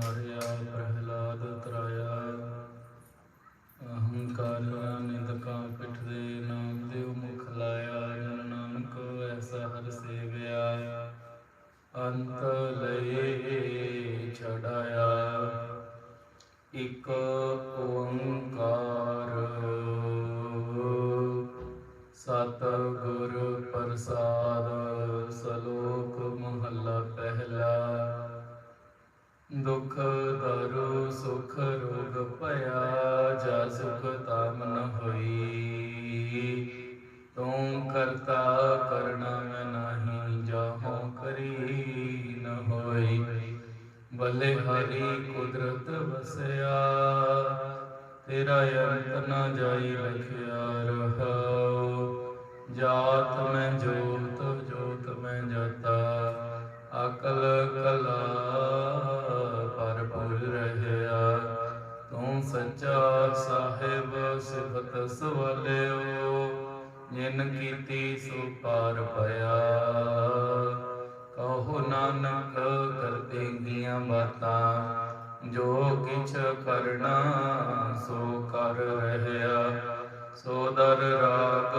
ਮਾਰਿਆ, ਪ੍ਰਹਿਲਾਦ ਤਰਾਇਆ। ਅਹੰਕਾਰੀਆਂ ਨਿੰਦਕਾਂ ਪਿੱਠ ਦੇ ਨਾਮ ਦੇ ਮੁਖ ਲਾਇਆ, ਜਨ ਨਾਨਕ ਐਸਾ ਹਰ ਸੇਵਿਆ। ਅੰਤ ਲਏ ਛੜਾਇਆ ਇਕ ਓੰਕਾਰ। ਸਤ ਗੁਰ ਪ੍ਰਸਾਦ, ਸਲੋਕ ਮਹੱਲਾ ਪਹਿਲਾ। ਦੁਖ ਦਾਰੂ ਸੁਖ ਰੋਗ ਭਇਆ, ਜਾ ਸੁਖ ਤਾਮ ਨ ਹੋਈ। ਤੂੰ ਕਰਤਾ ਕਰਣਾ ਮੈਂ ਨਾਹੀ ਜਾਹੋ ਕਰੀ ਨ ਹੋਈ। ਬੱਲੇ ਹਰੀ ਕੁਦਰਤ ਵਸਿਆ, ਤੇਰਾ ਅੰਤ ਨਾ ਜਾਈ ਲਖਿਆ ਰਹਾਉ। ਜਾਤ ਮੈਂ ਜੋਤ ਜੋਤ ਮੈਂ ਜਾਤਾ, ਅਕਲ ਕਲਾ ਪਾਰ ਪਿਆ ਕਹੋ ਨਾਨਕ ਕਰਤੇ ਗੀਆਂ ਬਾਤਾਂ ਜੋ ਕਿਛ ਕਰਨਾ ਸੋ ਕਰ ਰਹਿਆ। ਸੋ ਦਰ ਰਾਗ,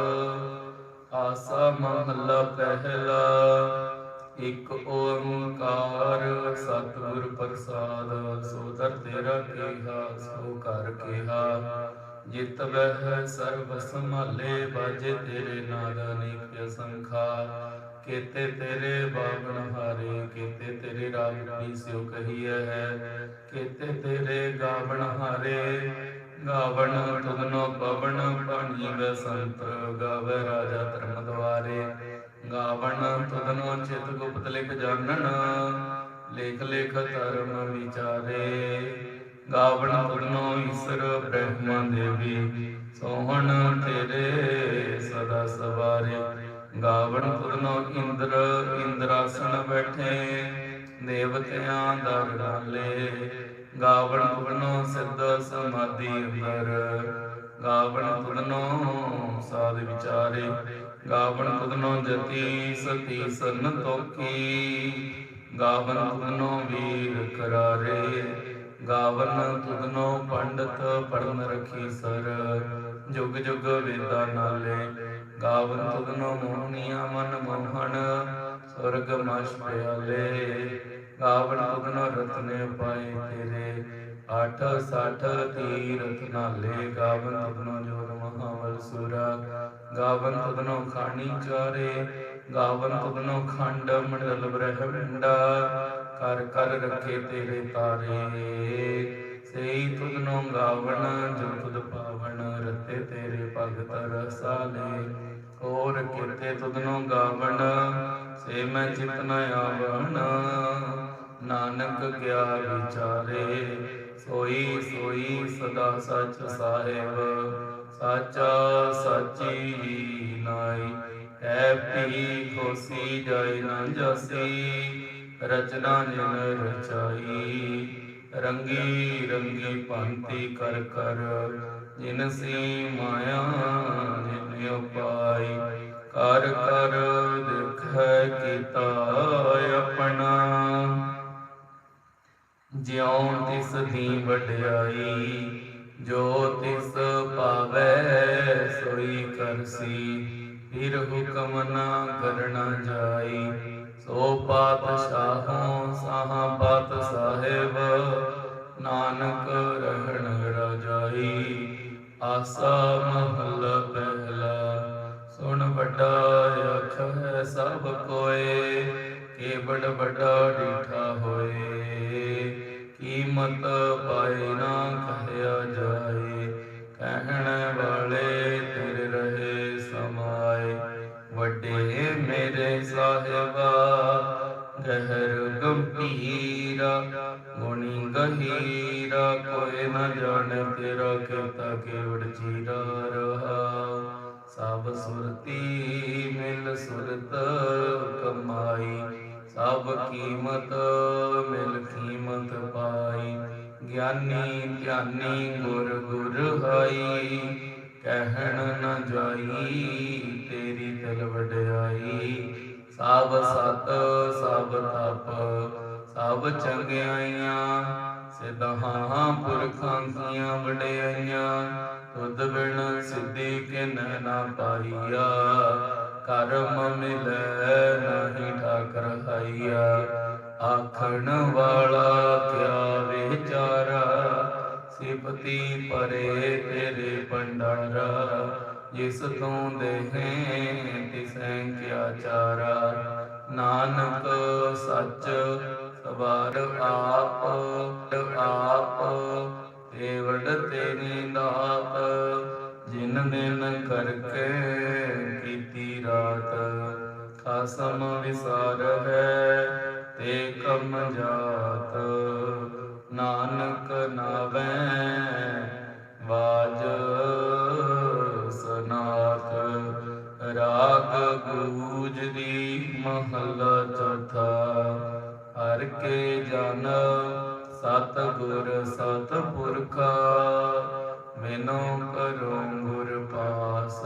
ਆਸਾ ਮਹੱਲਾ ਪਹਿਲਾ। ਇਕ ਓੰਕਾਰ, ਸਤਿਗੁਰ ਪ੍ਰਸਾਦ, ਸੋ ਦਰ ਤੇਰਾ ਕਿਹਾ, ਸੋ ਕਰ ਕਿਹਾ। ਜਿਤ ਬਹਿ ਸਰਬ ਸੰਭਾਲੇ, ਬਾਜੇ ਤੇਰੇ ਨਾਦ ਅਨੇਕ ਅਸੰਖਾ ਕੇਤੇ ਤੇਰੇ ਬਾਵਨ ਹਾਰੇ, ਕੇਤੇ ਤੇਰੇ ਰਾਗ ਸਿਉ ਕਹੀਐ ਹੈ। ਕੇਤੇ ਤੇਰੇ ਗਾਵਣ ਹਾਰੇ, ਗਾਵਣ ਤੁਧਨੋ ਪਵਨ ਪਾਣੀ ਬਸੰਤ ਗਾਵੇ ਰਾਜਾ ਧਰਮ ਦੁਆਰੇ। ਗਾਵਣ ਤੁਧਨੋ ਚਿਤ ਗੁਪਤ ਲਿਖ ਜਾਣਨ ਲੇਖ ਲੇਖ ਧਰਮ ਵਿਚਾਰੇ। ਗਾਵਣ ਤੁਧਨੋ ਈਸ਼ਰ ਬ੍ਰਹਮਾ ਦੇਵੀ, ਸੋਹਣ ਤੇਰੇ ਸਦਾ ਸਵਾਰੇ। ਗਾਵਣ ਤੁਧਨੋ ਇੰਦਰ, ਇੰਦਰਾਸਣ ਬੈਠੇ, ਦੇਵਤਿਆਂ ਦਰ ਡਾਲੇ। ਗਾਵਣ ਤੁਧਨੋ ਸਿੱਧ ਸਮਾਧੀ ਅੰਦਰ, ਗਾਵਣ ਤੁਧਨੋ ਸਾਧ ਵਿਚਾਰੇ। ਗਾਵਣ ਤੁਧਨੋ ਜਤੀ ਸਤੀ ਸਨ ਤੋਕੀ ਗਾਵਨ ਤੁਧਨੋ ਵੀਰ ਗਾਵਨ ਤੁਧਨੋ ਪੰਡਤ ਪੜਨ ਰਖੀ ਸਰ। ਜੁਗ ਜੁਗ ਵੇਦਾ ਨਾਲੇ, ਗਾਵਨ ਤੁਧਨੋ ਮੋਹਨੀਆ ਮਨ ਮੋਹਣ ਸੁਰਗ ਮਸ਼ ਪਿਆਲੇ। ਗਾਵਨ ਤੁਧਨੋ ਰਤਨੇ ਪਾਏ ਤੇਰੇ ਆਠ ਸਾਠ ਤੀਰਥ ਨਾਲੇ। ਗਾਵਨ ਤੁਧਨੋ ਜੋਰ ਮਹਾਵਲ ਸੁਰਾ, ਗਾਵਨ ਤੁਧਨੋ ਖਾਣੀ ਚਾਰੇ। ਗਾਵਨ ਤੁਧਨੋ ਖੰਡ ਮੰਡਲ ਬ੍ਰਹਮੰਡਾ ਕਰ ਕਰ ਰੱਖੇ ਤੇਰੇ ਤਾਰੇ। ਸਈ ਤੁਧਨੋ ਗਾਵਨ ਜੋ ਤੁਧ ਪਾਵਨ ਰਤੇ ਤੇਰੇ ਭਗਤ ਰਸਾਲੇ। ਹੋਰ ਕਿਤੇ ਤੁਧਨੋ ਗਾਵਨ ਸੇ ਮੈਂ ਚਿਤ ਨ ਆਵਣ। ਨਾਨਕ ਗਿਆ ਵਿਚਾਰੇ, ਸੋਈ ਸੋਈ ਸਦਾ ਸਚ ਸਾਹਿਬ। ਸਾਚਾ ਸਾਚੀ ਨਾਈ ਹੈ ਪੀ ਖੋਸੀ ਜਾਇ ਨਾ ਜਾਸੀ। ਰਚਨਾ ਜਿਨ ਰਚਾਈ, ਰੰਗੀ ਰੰਗੀ ਭਾਂਤੀ ਕਰ ਕਰ, ਜਿਨ ਸੀ ਮਾਇਆ ਜਿਨ ਉਪਾਈ, ਕਰ ਕਰ ਦੇਖੈ ਕੀਤਾ ਆਪਣਾ। ਜਿਉ ਤਿਸ ਦੀ ਵਡਿਆਈ, ਜੋ ਤਿਸ ਪਾਵੈ ਸੋਈ ਕਰਸੀ, ਫਿਰ ਹੁਕਮ ਨਾ ਕਰਨਾ ਜਾਈ। ਸੋ ਪਾਤਸ਼ਾਹੋਂ ਸਾਹਾ ਸਾਹਿਬ, ਨਾਨਕ ਰਹਿਣ ਰਜਾਈ, ਆਸਾ ਮਹਲ ਪਹਿਲਾ। ਸੁਣ ਵੱਡਾ ਅਖ ਹੈ ਸਭ ਕੋਏ ਕੇ ਬੜ ਵੱਡਾ ਡੀਠਾ ਹੋਏ। ਕੀਮਤ ਪਾਏ ਨਾ ਕਹਿਆ ਜਾਏ, ਕਹਿਣ ਵਾਲੇ ਵੱਡੇ ਮੇਰੇ ਸਾਹਿਬਾ, ਗਹਿਰ ਗੰਭੀਰਾ, ਗੁਣੀ ਗਹੀਰਾ, ਕੋਈ ਨਾ ਜਾਣੇ ਤੇਰਾ ਕਿਰਤਾ ਕੇਵੜ ਚੀਰਾ ਰਹਾ। ਸਭ ਸੁਰਤੀ ਮਿਲ ਸੁਰਤ ਕਮਾਈ, ਸਭ ਕੀਮਤ ਮਿਲ ਕੀਮਤ ਪਾਈ। ਗਿਆਨੀ ਗਿਆਨੀ ਗੁਰ ਗੁਰ ਹਾਈ ਕਹਿਣ ਨ ਜਾਈ, ਤੇਰੀ ਤਲ ਵਡਿਆਈ। ਸਭ ਸਤ, ਸਭ ਤਪ, ਸਭ ਚੰਗਿਆਈਆਂ। ਸਿਧਾਂ ਪੁਰਖਾਂ ਦੀਆਂ ਵਡਿਆਈਆਂ। ਤੁਧ ਬਿਨ ਸਿੱਧੀ ਕਿਨ ਨਾ ਪਾਈਆ। ਕਰਮ ਮਿਲੈ ਨਹੀਂ ਠਾਕਰ ਹਾਈਆ। ਆਖਣ ਵਾਲਾ ਕਿਆ ਵਿਚਾਰਾ? ਸਿਪਤੀ ਪਰੇ ਤੇਰੇ ਜਿਸ ਤੋਂ ਦੇਹੇ ਤਿਸੈ ਕਿਆ ਚਾਰਾ। ਨਾਨਕ ਸੱਚ ਸਵਾਰ ਆਪ ਆਪ ਏਵੜ ਤੇਰੀ ਦਾਤ ਜਿਨ ਦਿਨ ਕਰਕੇ ਕੀਤੀ ਰਾਤ, ਖਸਮ ਵਿਸਾਰ ਹੈ ਤੇ ਕਮ ਜਾਤ। ਮਹੱਲਾ ਚੌਥਾ। ਹਰ ਕੇ ਜਨ ਸਤ ਗੁਰ ਸਤ ਪੁਰਖਾ ਮੈਨੂੰ ਕਰੋ ਗੁਰ ਪਾਸ।